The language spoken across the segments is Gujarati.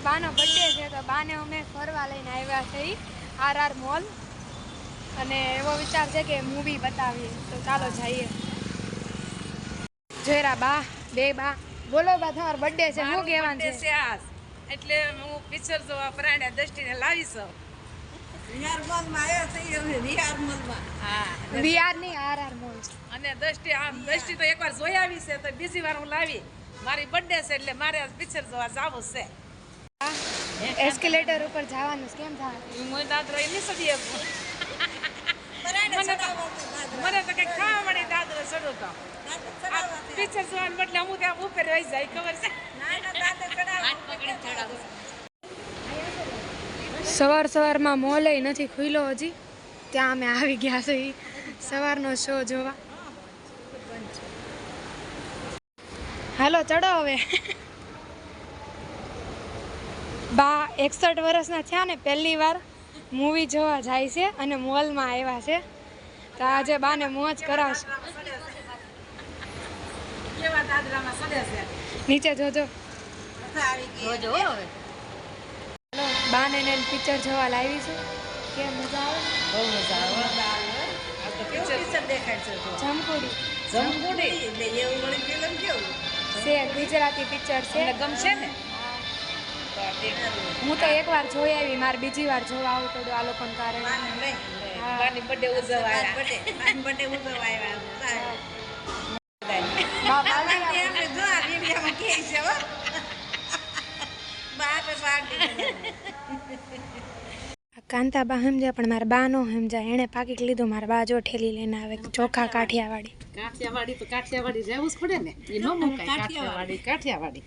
બાનો બર્થડે છે તો બાને અમે ફરવા લઈને આવ્યા છીએ આર આર મોલ. અને એવો વિચાર છે કે મૂવી બતાવીએ. તો ચાલો જઈએ. જોયરા બા બે બા. બોલો બા તમારો બર્થડે છે હું કહેવાનું છે? છે આજ. એટલે હું પિક્ચર જોવા પ્રાણ્યા દ્રષ્ટિને લાવી છું અને દ્રષ્ટિ આમ દ્રષ્ટિ તો એકવાર જોઈ આવી છે તો બીજી વાર હું લાવી. મારી બર્થડે છે એટલે મારે પિક્ચર જોવા જવું છે. એસ્કેલેટર ઉપર જવાનું કેમ થાય હું દાદરો એ નહીં શકું. મને તો- કંઈક ખાવા મળે દાંત ચડું તો. પિક્ચર જોવાને બદલે હું ત્યાં ઉપર રહી જાય ખબર છે. સવાર સવારમાં મોલ નથી ખુલ્લો હજી. ત્યાં અમે આવી ગયા છે ઈ સવારનો શો જોવા. હાલો ચડો હવે. બા એકસઠ વર્ષના થયા ને પહેલી વાર મૂવી જોવા જાય છે અને મોલમાં આવ્યા છે. તો આજે બાને મોજ કરાવશે. છે નીચે જોજો. બધા આવી ગઈ. હાલો બાને ને પિક્ચર જોવા લાવી છે. કે મજા આવે? બહુ મજા આવે. જમકુડી. ગુજરાતી પિક્ચર છે. ગમશે ને? હું તો એક વાર જોઈ આવી મારે બીજી વાર જોવા આવું તો આ લોકો કારણે બાનું લઈ. હા. બાની બર્થડે ઉજવવા બાન આવ્યા. birthday, બાન birthday ઉજવવા આવ્યા. સારું. બા બાબા પાર્ટી કે આપે. એમને જો આ વિડીયોમાં કહે છે, હો. બા આપે party કરે. કાંતા બા સમજ્યા પણ મારા બા નો સમજાય એણે પાકીટ લીધું મારા બા જો ઠેલી લઈને આવે ચોખા કાઠિયાવાડી કાઠિયાવાડી તો કાઠિયાવાડી રહેવું જ પડે ને એ ન મુકાય કાઠિયાવાડી કાઠિયાવાડી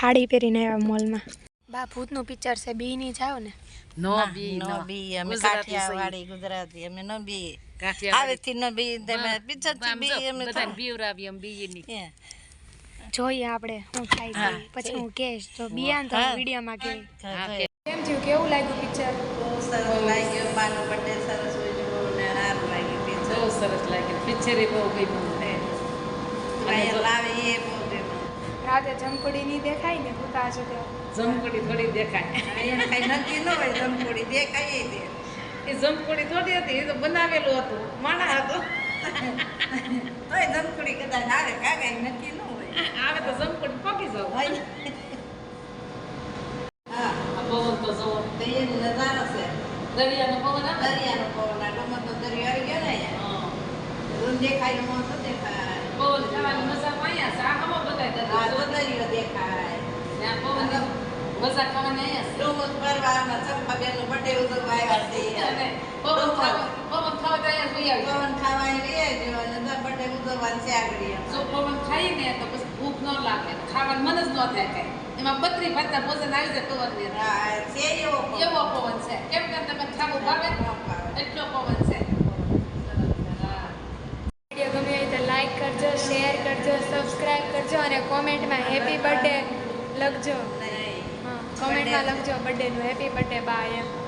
હાડી પહેરીને આવ્યા મોલમાં બા ભૂતનું પિક્ચર છે બી ની જાવ ને. નો બી નો બી, અમે ગુજરાતી કાઠિયાવાડી, ગુજરાતી, અમે નો બી. કાઠિયાવાડી. નો બી, તમે પિક્ચરથી બી, અમે બધા તો- બીવરાવી અમે બી ની જોઈએ આપણે હું થાય છે. પછી હું કહીશ. તો બિયાન તો. વિડીયોમાં કે- કેમ થયું? કેવું લાગ્યું પિક્ચર બહુ સરસ લાગ્યું. બાનો પટેલ સરસ ઉજવ્યો ને સારું લાગ્યું પિક્ચર બહુ સરસ લાગ્યું. પિક્ચર એ બહુ ગમ્યું લાવે એ બહુ જમકડી ની દેખાય ને ભૂતા છે તે જમકુડી થોડી દેખાય. કઈ નક્કી ન હોય જમકુડી દેખાય એ જમકુડી થોડી હતી એ તો બનાવેલું હતું માણા હતો. તોય જમકુડી કદાચ આવે કાકા નક્કી ન હોય. આવે તો જમકુડી પકી જાવ. ભાઈ હા. પવન તો જવો. તો એ નજારો છે. દરિયાનો પવન દરિયાનો પવન ડુમરનો દરિયો આવી ગયો ને દેખાય મોં દેખાય પવન ખાવાની મજા અહીંયા છે. આ હવા બધાય હા તો. દરિયો દરિયો દેખાય. ત્યાં પવન મજા ખાવાની અહીંયા ડુમર પરવારના ચંપાબેનનો birthday ઉજવવા આવ્યા છે છે અને પવન ખાવા પવન ખાવા તો અહીંયા જોઈ પવન ખાવા આવી ગયો અને તો birthday ઉજવવાનું છે આગળ જો પવન ખાઈને તો પછી ભૂખ ન લાગે. ખાવાનું મન જ ન થાય કઈ. એમાં બત્રી ભાતના ભોજન આવી જાય પવન ને છે એવો એવો પવન છે. કેમ કે તમે ખાવું ભાવે ન ભાવે. એટલો પવન છે હા. વીડિયો ગમે હોય તો લાઈક કરજો શેર કરજો સબસ્ક્રાઇબ કરજો અને કોમેન્ટમાં હેપી બર્થડે લખજો. નહીં. કોમેન્ટમાં લખજો બર્થડેનું હેપી બર્થડે બાય એમ.